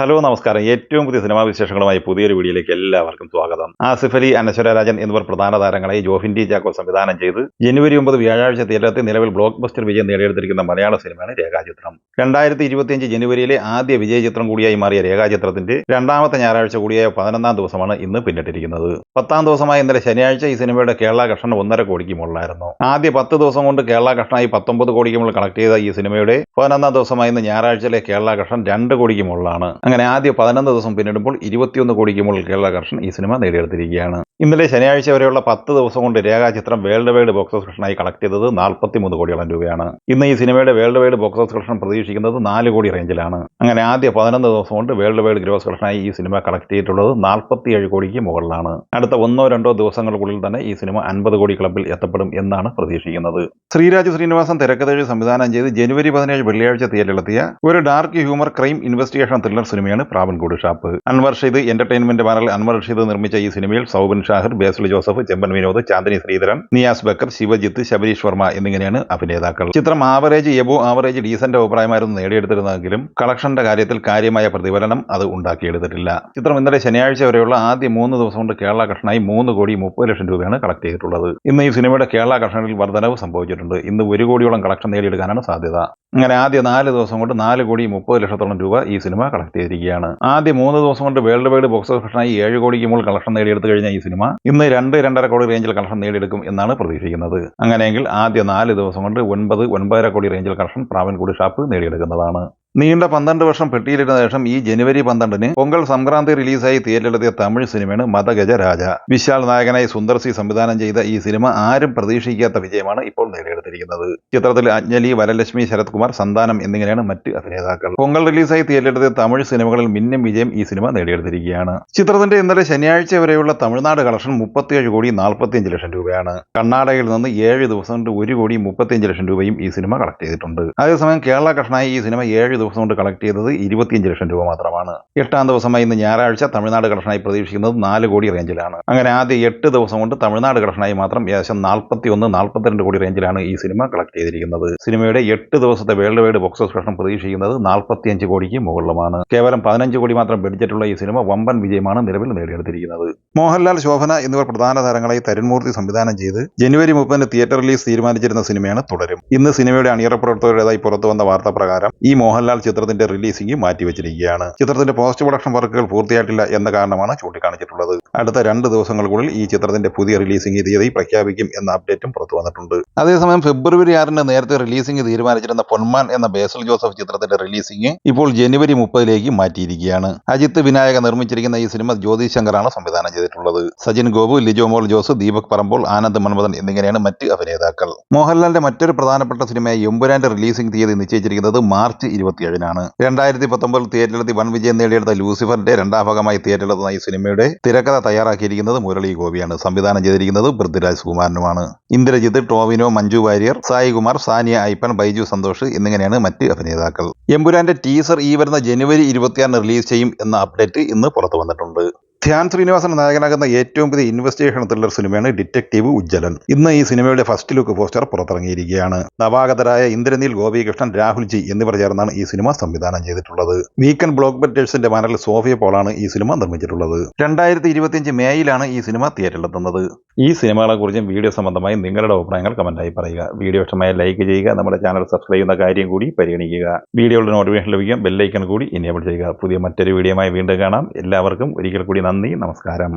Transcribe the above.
Hello നമസ്കാരം. ഏറ്റവും പുതിയ സിനിമാ വിശേഷങ്ങളുമായി പുതിയൊരു വീഡിയോയിലേക്ക് എല്ലാവർക്കും സ്വാഗതം. ആസിഫ് അലി അനശ്വര രാജൻ എന്നിവർ പ്രധാന താരങ്ങളെ ജോഫിൻ ടി ചാക്കോ സംവിധാനം ചെയ്ത് ജനുവരി ഒമ്പത് വ്യാഴാഴ്ച തീരത്തിൽ നിലവിൽ ബ്ലോക്ക് ബസ്റ്റർ വിജയം നേടിയെടുത്തിരിക്കുന്ന മലയാള സിനിമയാണ് രേഖാചിത്രം. രണ്ടായിരത്തി ഇരുപത്തിയഞ്ച് ജനുവരിയിലെ ആദ്യ വിജയ ചിത്രം കൂടിയായി മാറിയ രേഖാചിത്രത്തിന്റെ രണ്ടാമത്തെ ഞായറാഴ്ച കൂടിയായ പതിനൊന്നാം ദിവസമാണ് ഇന്ന് പിന്നിട്ടിരിക്കുന്നത്. പത്താം ദിവസമായ ഇന്നലെ ശനിയാഴ്ച ഈ സിനിമയുടെ കേരള കഷ്ണം ഒന്നര കോടിക്ക് മുകളിലായിരുന്നു. ആദ്യ പത്ത് ദിവസം കൊണ്ട് കേരള കഷ്ണമായി പത്തൊമ്പത് കോടിക്ക് മുകളിൽ കണക്ട് ചെയ്ത ഈ സിനിമയുടെ പതിനൊന്നാം ദിവസമായ ഇന്ന് ഞായറാഴ്ചയിലെ കേരള കഷ്ണം രണ്ട് കോടിക്ക് മുകളിലാണ്. അങ്ങനെ ആദ്യ പതിനൊന്ന് ദിവസം പിന്നിടുമ്പോൾ ഇരുപത്തിയൊന്ന് കോടിക്ക് മുകളിൽ കേരള കർഷൻ ഈ സിനിമ നേടിയെടുത്തിരിക്കുകയാണ്. ഇന്നലെ ശനിയാഴ്ച വരെയുള്ള പത്ത് ദിവസം കൊണ്ട് Rekhachithram world wide box office കളക്ഷനായി collect ചെയ്തത് നാൽപ്പത്തിമൂന്ന് കോടിയോളം രൂപയാണ്. ഇന്ന് ഈ സിനിമയുടെ world wide box office collection പ്രതീക്ഷിക്കുന്നത് നാല് കോടി റേഞ്ചിലാണ് അങ്ങനെ ആദ്യ പതിനൊന്ന് ദിവസം കൊണ്ട് വേൾഡ് വൈഡ് ഗ്രോസ് കളക്ഷനായി ഈ സിനിമ കളക്ട് ചെയ്തിട്ടുള്ളത് നാൽപ്പത്തിയേഴ് കോടിക്ക് മുകളിലാണ്. അടുത്ത ഒന്നോ രണ്ടോ ദിവസങ്ങൾക്കുള്ളിൽ തന്നെ ഈ സിനിമ അൻപത് കോടി ക്ലബിൽ എത്തപ്പെടും എന്നാണ് പ്രതീക്ഷിക്കുന്നത്. ശ്രീരാജ് ശ്രീനിവാസൻ തിരക്കഥഴി സംവിധാനം ചെയ്ത് ജനുവരി പതിനേഴ് വെള്ളിയാഴ്ച തിയേറ്ററിലെത്തിയ ഒരു dark humour crime investigation thriller സിനിമയാണ് പ്രാവൻകൂട് ഷാപ്പ്. അൻവർ ഷീദ് എന്റർടൈൻമെന്റ് പാനൽ അൻവർ ഷീദ് നിർമ്മിച്ച ഈ സിനിമയിൽ സൗബിൻ ഷാഹിർ ബേസൽ ജോസഫ് ചെമ്പൻ വിനോദ് ചാന്ദിനി ശ്രീധരൻ നിയാസ് ബക്കർ ശിവജിത്ത് ശബരീഷ് വർമ്മ എന്നിങ്ങനെയാണ് അഭിനേതാക്കൾ. ചിത്രം ആവറേജ് എബോ ആവറേജ് ഡീസന്റ് അഭിപ്രായമായിരുന്നു നേടിയെടുത്തിരുന്നെങ്കിലും കളക്ഷന്റെ കാര്യത്തിൽ കാര്യമായ പ്രതിഫലനം അത് ഉണ്ടാക്കിയെടുത്തിട്ടില്ല. ചിത്രം ഇന്നലെ ശനിയാഴ്ച വരെയുള്ള ആദ്യ മൂന്ന് ദിവസം കൊണ്ട് കേരള കർഷനായി മൂന്ന് കോടി മുപ്പത് ലക്ഷം രൂപയാണ് കളക്ട് ചെയ്തിട്ടുള്ളത്. ഇന്ന് ഈ സിനിമയുടെ കേരള കർഷനിൽ വർധനവ് സംഭവിച്ചിട്ടുണ്ട്. ഇന്ന് ഒരു കോടിയോളം കളക്ഷൻ നേടിയെടുക്കാനാണ് സാധ്യത. അങ്ങനെ ആദ്യ നാല് ദിവസം കൊണ്ട് നാല് കോടി മുപ്പത് ലക്ഷത്തോളം രൂപ ഈ സിനിമ കളക്ട് ചെയ്തിരിക്കുകയാണ്. ആദ്യ മൂന്ന് ദിവസം കൊണ്ട് വേൾഡ് വൈഡ് ബോക്സ് ഓഫീസിനായി ഏഴ് കോടിക്ക് മുകളിൽ കളക്ഷൻ നേടിയെടുത്തു കഴിഞ്ഞ ഈ സിനിമ ഇന്ന് രണ്ട് രണ്ടര കോടി റേഞ്ചിൽ കളക്ഷൻ നേടിയെടുക്കും എന്നാണ് പ്രതീക്ഷിക്കുന്നത്. അങ്ങനെയെങ്കിൽ ആദ്യ നാല് ദിവസം കൊണ്ട് ഒൻപത് ഒൻപതര കോടി റേഞ്ചിൽ കളക്ഷൻ പ്രാവൻകൂടി ഷാപ്പ് നേടിയെടുക്കുന്നതാണ്. നീണ്ട പന്ത്രണ്ട് വർഷം പെട്ടിയിലിരുന്ന ശേഷം ഈ ജനുവരി പന്ത്രണ്ടിന് പൊങ്കൽ സംക്രാന്തി റിലീസായി തിയേറ്ററിലെത്തിയ തമിഴ് സിനിമയാണ് മതഗജ രാജ. വിശാൽ നായകനായി സുന്ദർസി സംവിധാനം ചെയ്ത ഈ സിനിമ ആരും പ്രതീക്ഷിക്കാത്ത വിജയമാണ് ഇപ്പോൾ നേടിയെടുത്തിരിക്കുന്നത്. ചിത്രത്തിൽ അഞ്ജലി വരലക്ഷ്മി ശരത് കുമാർ സന്താനം എന്നിങ്ങനെയാണ് മറ്റ് അഭിനേതാക്കൾ. പൊങ്കൽ റിലീസായി തിയേറ്ററിലെത്തിയ തമിഴ് സിനിമകളിൽ മിന്നും വിജയം ഈ സിനിമ നേടിയെടുത്തിരിക്കുകയാണ്. ചിത്രത്തിന്റെ ഇന്നലെ ശനിയാഴ്ച വരെയുള്ള തമിഴ്നാട് കളക്ഷൻ മുപ്പത്തിയേഴ് കോടി നാൽപ്പത്തിയഞ്ച് ലക്ഷം രൂപയാണ്. കർണാടകയിൽ നിന്ന് ഏഴ് ദിവസം കൊണ്ട് ഒരു കോടി മുപ്പത്തിയഞ്ച് ലക്ഷം രൂപയും ഈ സിനിമ കളക്ട് ചെയ്തിട്ടുണ്ട്. അതേസമയം കേരള കഷ്ണായി ഈ സിനിമ ഏഴ് ദിവസം കൊണ്ട് കളക്ട് ചെയ്തത് ഇരുപത്തിയഞ്ച് ലക്ഷം രൂപ മാത്രമാണ്. എട്ടാം ദിവസമായി ഇന്ന് ഞായറാഴ്ച തമിഴ്നാട് കളക്ഷനായി പ്രതീക്ഷിക്കുന്നത് നാല് കോടി റേഞ്ചിലാണ്. അങ്ങനെ ആദ്യ എട്ട് ദിവസം കൊണ്ട് തമിഴ്നാട് കളക്ഷനായി മാത്രം ഏകദേശം നാൽപ്പത്തി ഒന്ന് നാൽപ്പത്തിരണ്ട് കോടി റേഞ്ചിലാണ് ഈ സിനിമ കളക്ട് ചെയ്തിരിക്കുന്നത്. സിനിമയുടെ എട്ട് ദിവസത്തെ world wide box office collection പ്രതീക്ഷിക്കുന്നത് നാൽപ്പത്തിയഞ്ച് കോടിക്ക് മുകളിലുമാണ്. കേവലം പതിനഞ്ച് കോടി മാത്രം ബഡ്ജറ്റുള്ള ഈ സിനിമ വമ്പൻ വിജയമാണ് നിലവിൽ നേടിയെടുത്തിരിക്കുന്നത്. മോഹൻലാൽ ശോഭന എന്നിവർ പ്രധാന താരങ്ങളായി തരുൺമൂർത്തി സംവിധാനം ചെയ്ത് ജനുവരി മുപ്പതിന് തിയേറ്റർ റിലീസ് തീരുമാനിച്ചിരുന്ന സിനിമയാണ് തുടരും. ഇന്ന് സിനിമയുടെ അണിയറ പ്രവർത്തകരുടേതായി പുറത്തു വന്ന വാർത്ത പ്രകാരം ഈ മോഹൻലാൽ ചിത്രത്തിന്റെ റിലീസിംഗ് മാറ്റിവെച്ചിരിക്കുകയാണ് ചിത്രത്തിന്റെ പോസ്റ്റ് പ്രൊഡക്ഷൻ വർക്കുകൾ പൂർത്തിയായിട്ടില്ല എന്ന കാരണമാണ് ചൂണ്ടിക്കാണിച്ചിട്ടുള്ളത്. അടുത്ത രണ്ട് ദിവസങ്ങൾക്കുള്ളിൽ ഈ ചിത്രത്തിന്റെ പുതിയ റിലീസിംഗ് തീയതി പ്രഖ്യാപിക്കും എന്ന അപ്ഡേറ്റും പുറത്തു വന്നിട്ടുണ്ട്. അതേസമയം ഫെബ്രുവരി ആറിന് നേരത്തെ റിലീസിംഗ് തീരുമാനിച്ചിരുന്ന പൊന്മാൻ എന്ന ബേസൽ ജോസഫ് ചിത്രത്തിന്റെ റിലീസിംഗ് ഇപ്പോൾ ജനുവരി മുപ്പതിലേക്ക് മാറ്റിയിരിക്കുകയാണ്. അജിത് വിനായക നിർമ്മിച്ചിരിക്കുന്ന ഈ സിനിമ ജ്യോതി ശങ്കറാണ് സംവിധാനം ചെയ്തിട്ടുള്ളത്. സജിൻ ഗോപു ലിജോമോൾ ജോസ് ദീപക് പറമ്പോൾ ആനന്ദ് മൻമഥൻ എന്നിങ്ങനെയാണ് മറ്റ് അഭിനേതാക്കൾ. മോഹൻലാലിന്റെ മറ്റൊരു പ്രധാനപ്പെട്ട സിനിമയായ എമ്പുരാന്റെ റിലീസിംഗ് തീയതി നിശ്ചയിച്ചിരിക്കുന്നത് മാർച്ച് ഇരുപത്തിയേഴിനാണ് രണ്ടായിരത്തി പത്തൊമ്പതിൽ തിയേറ്ററിലെത്തി വൻ വിജയം നേടിയെടുത്ത ലൂസിഫറിന്റെ രണ്ടാം ഭാഗമായി തിയേറ്ററിലെത്തുന്ന ഈ സിനിമയുടെ തിരക്കഥ തയ്യാറാക്കിയിരിക്കുന്നത് മുരളി ഗോപിയാണ്. സംവിധാനം ചെയ്തിരിക്കുന്നത് പൃഥ്വിരാജ് കുമാരനുമാണ് ഇന്ദ്രജിത്ത് ടോവിനോ മഞ്ജു വാര്യർ സായികുമാർ സാനിയ ഐപ്പൻ ബൈജു സന്തോഷ് എന്നിങ്ങനെയാണ് മറ്റ് അഭിനേതാക്കൾ. എമ്പുരാന്റെ ടീസർ ഈ വരുന്ന ജനുവരി ഇരുപത്തിയാറിന് റിലീസ് ചെയ്യും എന്ന അപ്ഡേറ്റ് ഇന്ന് പുറത്തു വന്നിട്ടുണ്ട്. ധ്യാൻ ശ്രീനിവാസൻ നായകനാകുന്ന ഏറ്റവും പുതിയ ഇൻവെസ്റ്റിഗേഷൻ ത്രില്ലർ സിനിമയാണ് ഡിറ്റക്റ്റീവ് ഉജ്ജലൻ ഇന്ന് ഈ സിനിമയുടെ ഫസ്റ്റ് ലുക്ക് പോസ്റ്റർ പുറത്തിറങ്ങിയിരിക്കുകയാണ്. നവാഗതരായ ഇന്ദ്രനീൽ ഗോപികൃഷ്ണൻ രാഹുൽ ജി എന്നിവർ ചേർന്നാണ് ഈ സിനിമ സംവിധാനം ചെയ്തിട്ടുള്ളത്. വീക്കൻ ബ്ലോക്ക് ബറ്റേഴ്സിന്റെ ബാനറിൽ സോഫിയ പോളാണ് ഈ സിനിമ നിർമ്മിച്ചിട്ടുള്ളത്. രണ്ടായിരത്തി ഇരുപത്തിയഞ്ച് മേയിലാണ് ഈ സിനിമ തിയേറ്ററിലെത്തുന്നത്. ഈ സിനിമകളെ കുറിച്ചും വീഡിയോ സംബന്ധമായി നിങ്ങളുടെ അഭിപ്രായങ്ങൾ കമന്റായി പറയുക. വീഡിയോ ഇഷ്ടമായ ലൈക്ക് ചെയ്യുക. നമ്മുടെ ചാനൽ സബ്സ്ക്രൈബ് ചെയ്യുന്ന കാര്യം കൂടി പരിഗണിക്കുക. വീഡിയോയുടെ നോട്ടിഫിക്കേഷൻ ലഭിക്കാൻ ബെല്ലൈക്കൺ കൂടി ഇനേബിൾ ചെയ്യുക. പുതിയ മറ്റൊരു വീഡിയോയുമായി വീണ്ടും കാണാം. എല്ലാവർക്കും ഒരിക്കൽ കൂടി നന്ദി നമസ്കാരം.